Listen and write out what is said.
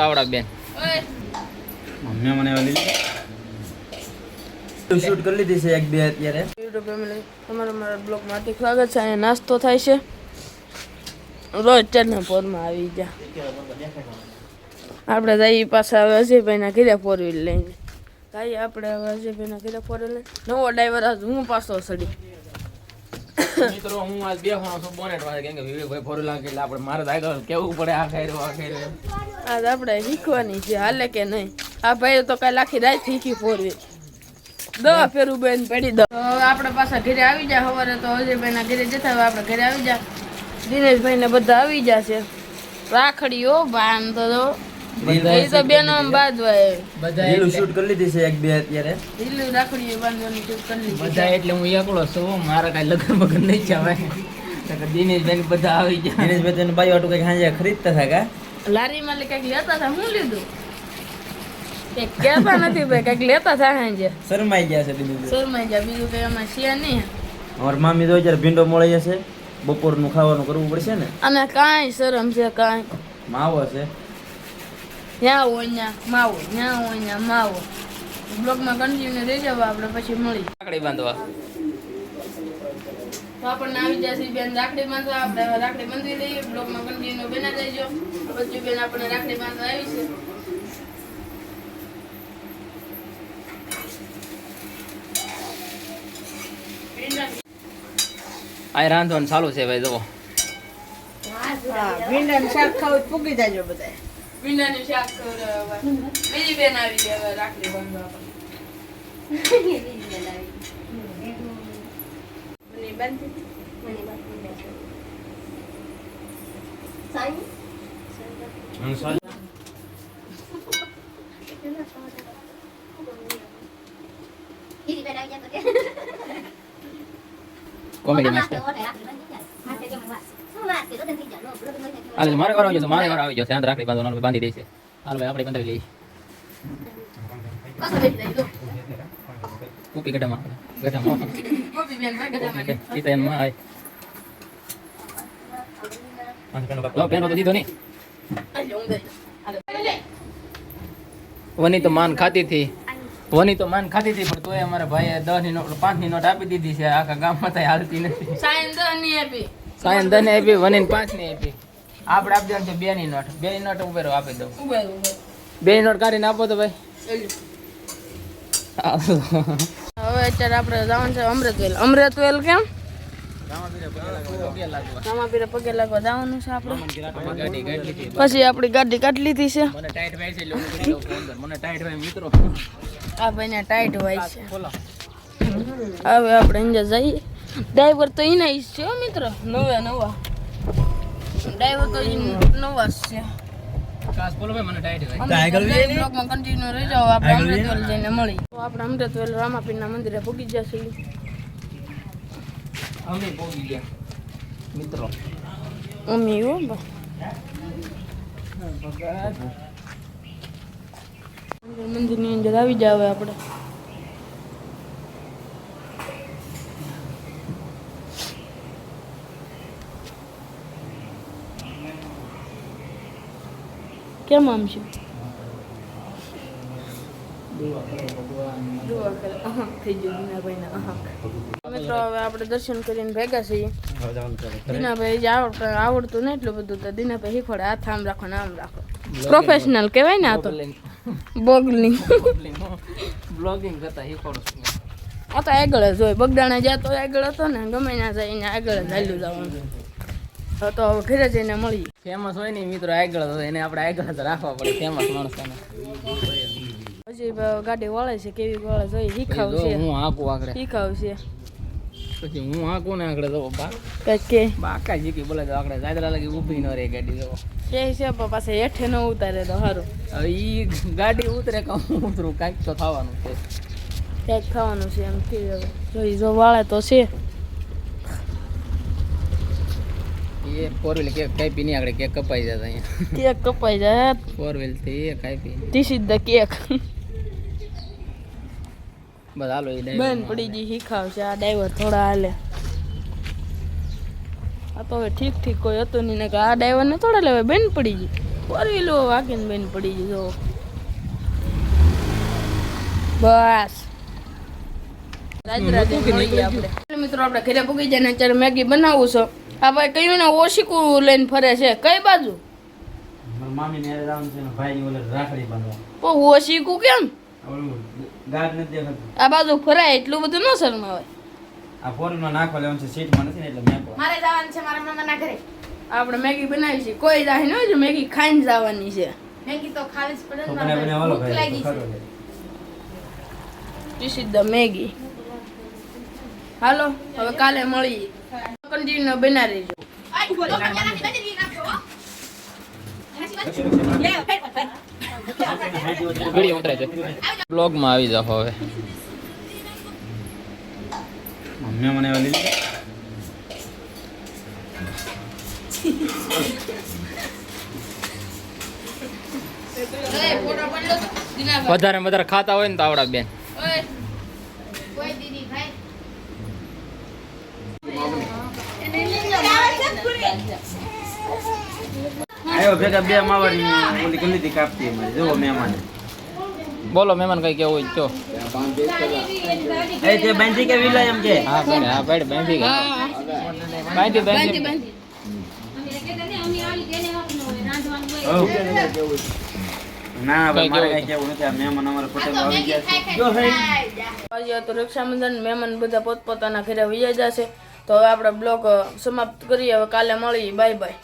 તાવડા બેન. મમ્મી મને ઓલી શૂટ કરી લીધી છે એક બે અત્યારે. યુટ્યુબ ફેમિલી તમારા મારા બ્લોગ માટે સ્વાગત છે. અહીંયા નાસ્તો થાય છે. રોજ ચારના પોરમાં આવી જા આપણે જઈએ પાછા હવે અજયભાઈના ઘરે ફોર વ્હીલ લઈને. જઈએ આપણે હવે અજયભાઈના ઘરે ફોર વ્હીલ નવો ડ્રાઈવર આજ હું પાછો સડી. મિત્રો, હું આજ બેસવાનો છું બોનેટ વાળા, કેમ કે વિવેકભાઈ લાગે એટલે આપણે મારે આગળ કેવું પડે આ ખાઈ આ ખાઈ આજ આપણે શીખવાની છે, હાલે કે નહીં? આ ભાઈ તો કાલે આખી રાત શીખી ફોર દવા ફેરું બેન પડી દો તો હવે આપણે પાછા ઘરે આવી જા, સવારે તો અજયભાઈના ઘરે જતા હવે આપણે ઘરે આવી જા. દિનેશભાઈ ને બધા આવી જશે રાખડીઓ બાંધો એ તો બેનો બાંધવાય બધા લીલું શૂટ કરી લીધી છે એક બે અત્યારે. લીલું રાખડીઓ બાંધવાની ચૂપ કરી લીધી બધા એટલે હું એકલો છું મારા કાંઈ લગ્ન બગન નહીં જવાય. દિનેશભાઈ બધા આવી ગયા. દિનેશભાઈ તેને બાઈ વાટું કંઈક સાંજે ખરીદતા હતા કા? લારીમાં લે કંઈક લેતા હતા હું લીધું? કંઈક કહેતા નથી ભાઈ કંઈક લેતા થાય સાંજે શરમાઈ ગયા છે બીજું શોરમાઈ ગયા બીજું કંઈ એમાં છે નહીં. અમારી મામી તો અત્યારે ભીંડો મળી જશે બપોરનું ખાવાનું કરવું પડશે ને. અને કાંઈ શરમ છે કાંઈ. માવો છે. ત્યાં માવો ત્યાં માવો બ્લોગમાં કન્ટિન્યુ રહી જાવ આપણે પછી મળી. રાખડી બાંધવા. તો આપણને આવી જશે બેન રાખડી બાંધવા આપણે રાખડી બાંધી લઈએ. બ્લોગમાં કન્ટિન્યુ બના દેજો પછી બેન આપણને રાખડી બાંધવા આવી છે. આ રાંધવાનું ચાલુ છે ભાઈ જુઓ. ભીંડા શાક ખાવું પૂગી જાય બધા ભીંડાનું શાક ખવડાવવા. બીજી બેન આવી ગઈ હવે રાખડી બાંધવા? કોમેડી માસ્ટર હાલ, મારે વાર આવી મારે વાર આવી જશે ત્યાં રાખડી બાંધવાનું બાંધી દેશે હાલ, ભાઈ, આપણે બંધાવી લઈએ કોપી. કુપી ગઢામાં ગઢામાં ગોપી બેન ભાઈ ગધામાં. એ તો આય. વની તો માન ખાતી હતી. વની તો માન ખાતી હતી, પણ તોય અમારા ભાઈએ દસની નોટ પાંચની નોટ આપી દીધી છે. આખા ગામમાં તો હાલતી નથી. સાયન દહની આપી. વનની પાંચ ને આપી. આપણે આપી દેવાનું છે બે ની નોટ. બે ની નોટ ઉભેરો આપી દઉં. બે ની નોટ કાઢીને આપો તો ભાઈ. હવે અત્યારે આપણે જવાનું છે અમૃતવેલ અમૃતવેલ કેમ? પગે લાગવા જવાનું છે આપણે. પછી આપણી ગાડી કાઢી લીધી છે. ભાઈ આ ભાઈને ટાઈટ હોય છે. હવે આપણે અહીંયા જઈએ. ડ્રાઈવર તો એના ઈ જ છે મિત્ર. નવા નવા. ડ્રાઈવર તો ઈ નવા જ છે. આપણે અમૃતવેલ જઈને તો આપણે અમૃતવેલ રામાપીરના મંદિરે ભૂગી જશે અમે પહોંચી ગયા. મિત્રો. હો મંદિરની અંદર આવી જાવ આપણે. કેમ આમ છે. મિત્રો હવે આપણે દર્શન કરીને ભેગા છીએ. દીનાભાઈ જે આવડતું ને એટલું બધું તો દીનાભાઈ શીખવાડે હાથ આમ રાખો ને આમ રાખો. પ્રોફેશનલ કહેવાય ને આ તો. બોગલિંગ બ્લોગિંગ કરતા શીખવાડું આ તો આગળ જ હોય. બગડાણા જ્યાં તો આગળ હતો ને ગમે ના જાય એને આગળ જ હાલ્યું જવાનું. તો ઘરે જઈને મળીએ. ફેમસ હોય ને મિત્રો આગળ તો એને આપણે આગળ જ રાખવા પડે ફેમસ માણસોને. હજી ગાડી વળે છે કેવી વળે છે એ શીખાવ છે. હું આકું આગળ. શીખાવ છે. પછી હું આકું ને આગળ જવો બા. કંઈક કે. બાકા જીકી બોલે તો આગળ જાદરા લાગી ઊભી ન રહે ગાડી જવો. કે છે પાછા હેઠે ન ઉતારે તો સારું હવે ઈ ગાડી ઉતરે કે હું ઉતરું કાંઈક તો થવાનું છે. ક્યાંક ખાવાનું છે એમ કે જો વાળે તો છે. એ ફોર વ્હીલ કેક કાપી નહીં આગળ કેક કપાઈ જતા અહીંયા. કેક કપાઈ જાય ફોર વ્હીલથી એ કાપી ધીસ ઇઝ ધ કેક. બસ હાલો એ બેન પડી ગઈ શીખાવ છે આ ડ્રાઈવર થોડા હાલે. આ તો હવે ઠીક ઠીક કોઈ હતું નહીં. ને કે આ ડ્રાઈવરને થોડા લેવાય. બેન પડી ગઈ. ફોર વ્હીલો વાગીને બેન પડી ગઈ જો બસ રાજ રાધે મળીએ આપણે ચાલો મિત્રો આપણે ઘરે પૂગી જાય ને અત્યારે મેગી બનાવું છું. આ ભાઈ કયું ને ઓશીકું લઈને ફરે છે? કઈ બાજુ? મામી ને રામ છે ભાઈ ઓલે રાખડી બાંધવા. પણ ઓશીકું કેમ? ઓલું નથી દેખાતું. આ બાજુ ફરાય એટલું બધું ન શરમાવે. આ ફોનમાં નાખવા લેવાનું છે સીટમાં નથી ને એટલે મેં મારે જવાનું છે મારા મામાના ઘરે. આપણે મેગી બનાવી છે. કોઈ જાહે ન હોય મેગી ખાઈને જવાની છે. મેગી તો ખાવી જ પડે ને ભૂખ લાગી છે. The Maggi. હાલો હવે કાલે મળીએ કન્ટિન્યુ બના દેજો. બ્લોગમાં આવી જાઓ હવે. મમ્મી મને દિનાભાઈ વધારે વધારે ખાતા હોય ને તો આવડા બેન. કોઈ દીદી ખાય આવ્યો ભેગા બે માવાની ઓલી ગલી કાપતી અમારી. જુઓ મહેમાન. બોલો મહેમાન કઈ કેવું હોય તો. એ તે બાંધી કે વિલા એમ કે? હા બેન હા બેડ બાંધી ગઈ બાંધી બાંધી. બાંધી બાંધી. ના ભાઈ મારે કઈ કેવું નથી. મહેમાન અમારા હોટેલમાં આવી ગયા છે. જો ભાઈ. તો રક્ષાબંધન મહેમાન બધા પોતપોતાના ઘરે વૈયા જશે. તો હવે આપણે બ્લોગ સમાપ્ત કરીએ. હવે કાલે મળીએ. Bye bye.